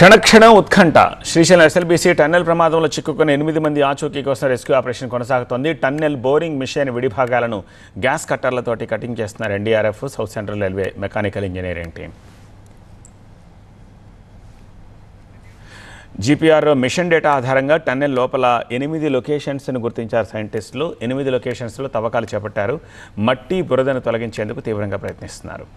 క్షణక్షణం ఉత్కంఠ. Srisailam SLBC tunnel ప్రమాదంలో చిక్కుకున్న ఎనిమిది మంది ఆచూకీ కోసం రెస్క్యూ ఆపరేషన్ కొనసాగుతోంది. టన్నెల్ బోరింగ్ మిషన్ విడిభాగాలను గ్యాస్ కట్టర్లతోటి కటింగ్ చేస్తున్నారు NDRF south central railway mechanical engineering team. GPR machine data ఆధారంగా టన్నెల్ లోపల ఎనిమిది లొకేషన్స్ను గుర్తించారు సైంటిస్టులు. ఎనిమిది లొకేషన్స్లో తవ్వకాలు చేపట్టారు. మట్టి బురదను తొలగించేందుకు తీవ్రంగా ప్రయత్నిస్తున్నారు.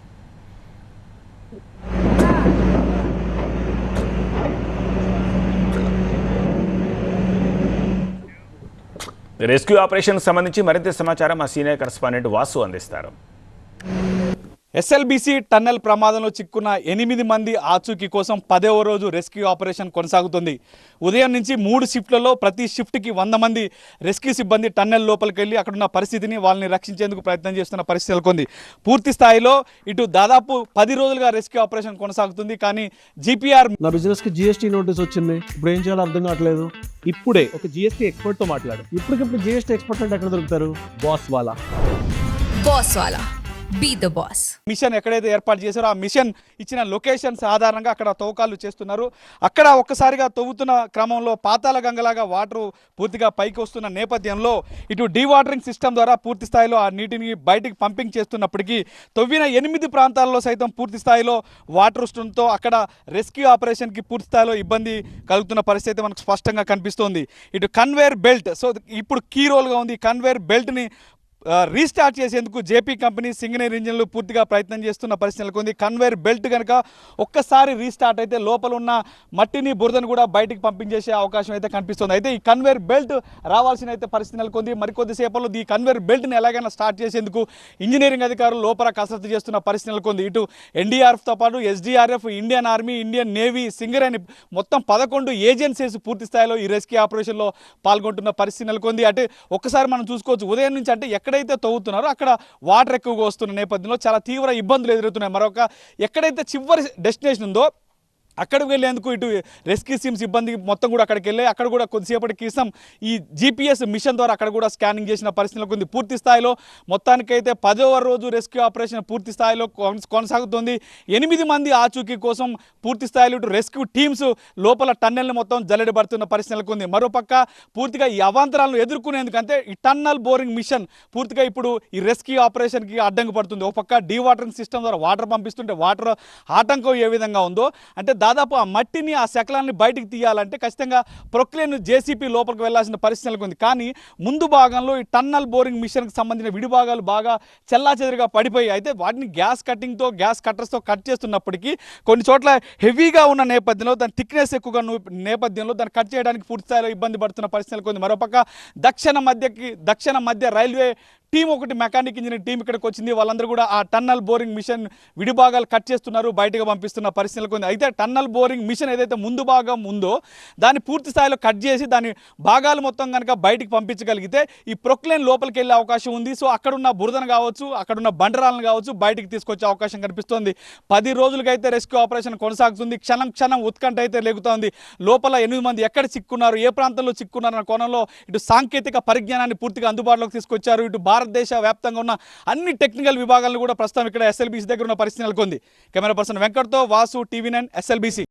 రెస్క్యూ ఆపరేషన్కు సంబంధించి మరింత సమాచారం మా సీనియర్ కరెస్పాండెంట్ వాసు అందిస్తారు. ఎస్ఎల్బీసీ టన్నెల్ ప్రమాదంలో చిక్కున్న ఎనిమిది మంది ఆచూకీ కోసం పదవ రోజు రెస్క్యూ ఆపరేషన్ కొనసాగుతుంది. ఉదయం నుంచి మూడు షిఫ్ట్లలో ప్రతి షిఫ్ట్కి వంద మంది రెస్క్యూ సిబ్బంది టన్నెల్ లోపలికి వెళ్ళి అక్కడున్న పరిస్థితిని వాళ్ళని రక్షించేందుకు ప్రయత్నం చేస్తున్న పరిస్థితి నెలకొంది. పూర్తి స్థాయిలో ఇటు దాదాపు పది రోజులుగా రెస్క్యూ ఆపరేషన్ కొనసాగుతుంది. కానీ జీపీఆర్ నా బిజినెస్కి జిఎస్టీ నోటీస్ వచ్చింది. ఇప్పుడు ఏం చేయాలో అర్థం కావట్లేదు. ఇప్పుడే ఒక జిఎస్టీ ఎక్స్పర్ట్తో మాట్లాడు. ఇప్పటికిప్పుడు జిఎస్టీ ఎక్స్పర్ట్ అంటే ఎక్కడ దొరుకుతారు? బాస్ వాలా బాస్ వాలా బీ ద బాస్ మిషన్ ఎక్కడైతే ఏర్పాటు చేశారో ఆ మిషన్ ఇచ్చిన లొకేషన్స్ ఆధారంగా అక్కడ తవ్వకాలు చేస్తున్నారు. అక్కడ ఒక్కసారిగా తవ్వుతున్న క్రమంలో పాతాల గంగలాగా వాటర్ పూర్తిగా పైకి వస్తున్న నేపథ్యంలో ఇటు డీవాటరింగ్ సిస్టమ్ ద్వారా పూర్తి స్థాయిలో ఆ నీటిని బయటికి పంపింగ్ చేస్తున్నప్పటికీ తవ్విన ఎనిమిది ప్రాంతాల్లో సైతం పూర్తి స్థాయిలో వాటర్ వస్తుండటంతో అక్కడ రెస్క్యూ ఆపరేషన్కి పూర్తి స్థాయిలో ఇబ్బంది కలుగుతున్న పరిస్థితి మనకు స్పష్టంగా కనిపిస్తోంది. ఇటు కన్వేర్ బెల్ట్ సో ఇప్పుడు కీ రోల్గా ఉంది. కన్వేర్ బెల్ట్ని రీస్టార్ట్ చేసేందుకు జేపీ కంపెనీ సింగనీర్ ఇంజన్లు పూర్తిగా ప్రయత్నం చేస్తున్న పరిస్థితి నెలకొంది. కన్వేర్ బెల్ట్ కనుక ఒక్కసారి రీస్టార్ట్ అయితే లోపల ఉన్న మట్టిని బురదను కూడా బయటికి పంపించేసే అవకాశం అయితే కనిపిస్తుంది. అయితే ఈ కన్వేర్ బెల్ట్ రావాల్సిన అయితే పరిస్థితి నెలకొంది. మరికొద్దిసేపట్లో ఈ కన్వేర్ బెల్ట్ని ఎలాగైనా స్టార్ట్ చేసేందుకు ఇంజనీరింగ్ అధికారులు లోపల కసరత్తు చేస్తున్న పరిస్థితి నెలకొంది. ఇటు ఎన్డీఆర్ఎఫ్తో పాటు SDRF Indian army Indian navy singer అని మొత్తం పదకొండు ఏజెన్సీస్ పూర్తి స్థాయిలో ఈ రెస్క్యూ ఆపరేషన్లో పాల్గొంటున్న పరిస్థితి నెలకొంది. అంటే ఒక్కసారి మనం చూసుకోవచ్చు. ఉదయం నుంచి అంటే ఎక్కడ ఎక్కడైతే తవ్వుతున్నారో అక్కడ వాటర్ ఎక్కువగా వస్తున్న నేపథ్యంలో చాలా తీవ్ర ఇబ్బందులు ఎదురవుతున్నాయి. మరొక ఎక్కడైతే చివరి డెస్టినేషన్ ఉందో అక్కడికి వెళ్ళేందుకు ఇటు రెస్క్యూ సిమ్స్ సిబ్బంది మొత్తం కూడా అక్కడికి వెళ్ళి అక్కడ కూడా కొద్దిసేపటి క్రితం ఈ జీపీఎస్ మిషన్ ద్వారా అక్కడ కూడా స్కానింగ్ చేసిన పరిస్థితులకు ఉంది పూర్తి స్థాయిలో మొత్తానికైతే పదవ రోజు రెస్క్యూ ఆపరేషన్ పూర్తి స్థాయిలో కొనసాగుతుంది. ఎనిమిది మంది ఆచూకీ కోసం పూర్తి స్థాయిలో ఇటు రెస్క్యూ టీమ్స్ లోపల టన్నెల్ని మొత్తం జల్లెడబడుతున్న పరిస్థితులకు ఉంది మరోపక్క పూర్తిగా ఈ అవాంతరాలను ఎదుర్కొనేందుకు అంటే ఈ టన్నల్ బోరింగ్ మిషన్ పూర్తిగా ఇప్పుడు ఈ రెస్క్యూ ఆపరేషన్కి అడ్డంకి పడుతుంది. ఒక పక్క డీవాటరింగ్ సిస్టమ్ ద్వారా వాటర్ పంపిస్తుంటే వాటర్ ఆటంకం ఏ విధంగా ఉందో అంటే దాదాపు ఆ మట్టిని ఆ శకలాన్ని బయటికి తీయాలంటే ఖచ్చితంగా ప్రొక్లేన్ జేసీపీ లోపలికి వెళ్ళాల్సిన పరిస్థితి నెలకొంది. కానీ ముందు భాగంలో ఈ టన్నల్ బోరింగ్ మిషన్కి సంబంధించిన విడిభాగాలు బాగా చెల్లాచెదురుగా పడిపోయి అయితే వాటిని గ్యాస్ కటింగ్తో గ్యాస్ కట్టర్స్తో కట్ చేస్తున్నప్పటికీ కొన్ని చోట్ల హెవీగా ఉన్న నేపథ్యంలో దాని థిక్నెస్ ఎక్కువగా నేపథ్యంలో దాన్ని కట్ చేయడానికి పూర్తిస్థాయిలో ఇబ్బంది పడుతున్న పరిస్థితులు కొన్ని మరోపక్క దక్షిణ మధ్యకి దక్షిణ మధ్య రైల్వే టీం ఒకటి మెకానిక్ ఇంజనీర్ టీం ఇక్కడికి వచ్చింది. వాళ్ళందరూ కూడా ఆ టన్నల్ బోరింగ్ మిషన్ విడిభాగాలు కట్ చేస్తున్నారు. బయటకు పంపిస్తున్న పరిస్థితి నెలకొంది అయితే టన్నల్ బోరింగ్ మిషన్ ఏదైతే ముందు భాగం ఉందో దాన్ని పూర్తి స్థాయిలో కట్ చేసి దాని భాగాలు మొత్తం కనుక బయటికి పంపించగలిగితే ఈ ప్రొక్లైన్ లోపలికి వెళ్ళే అవకాశం ఉంది. సో అక్కడున్న బురదను కావచ్చు అక్కడున్న బండరాలను కావచ్చు బయటికి తీసుకొచ్చే అవకాశం కనిపిస్తోంది. పది రోజులకైతే రెస్క్యూ ఆపరేషన్ కొనసాగుతుంది. క్షణం క్షణం ఉత్కంఠ అయితే లేగుతోంది లోపల ఎనిమిది మంది ఎక్కడ చిక్కున్నారు ఏ ప్రాంతంలో చిక్కున్నారు అన్న కోణంలో ఇటు సాంకేతిక పరిజ్ఞానాన్ని పూర్తిగా అందుబాటులోకి తీసుకొచ్చారు. ఇటు భారతదేశ వ్యాప్తంగా ఉన్న అన్ని టెక్నికల్ విభాగాలను కూడా ప్రస్తుతం ఇక్కడ ఎస్ఎల్బీసీ దగ్గర ఉన్న పరిస్థితి నెలకొంది. కెమెరా పర్సన్ వెంకట్తో వాసు టీవీ నైన్ ఎస్ఎల్బీసీ.